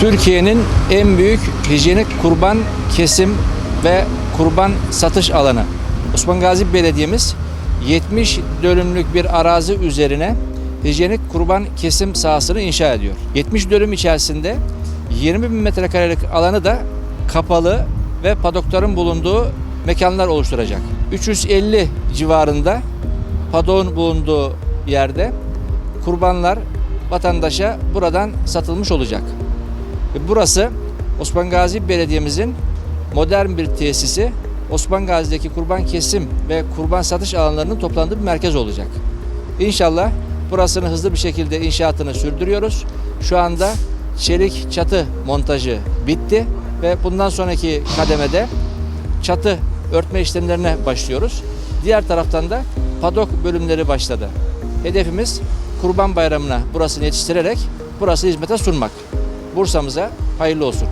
Türkiye'nin en büyük hijyenik kurban kesim ve kurban satış alanı. Osman Gazi Belediye'miz 70 dönümlük bir arazi üzerine hijyenik kurban kesim sahasını inşa ediyor. 70 dönüm içerisinde 20 bin metrekarelik alanı da kapalı ve padokların bulunduğu mekanlar oluşturacak. 350 civarında padokun bulunduğu yerde kurbanlar vatandaşa buradan satılmış olacak. Burası Osman Gazi Belediye'mizin modern bir tesisi. Osman Gazi'deki kurban kesim ve kurban satış alanlarının toplandığı bir merkez olacak. İnşallah burasını hızlı bir şekilde inşaatını sürdürüyoruz. Şu anda çelik çatı montajı bitti ve bundan sonraki kademede çatı örtme işlemlerine başlıyoruz. Diğer taraftan da padok bölümleri başladı. Hedefimiz Kurban Bayramı'na burasını yetiştirerek burası hizmete sunmak. Bursa'mıza hayırlı olsun.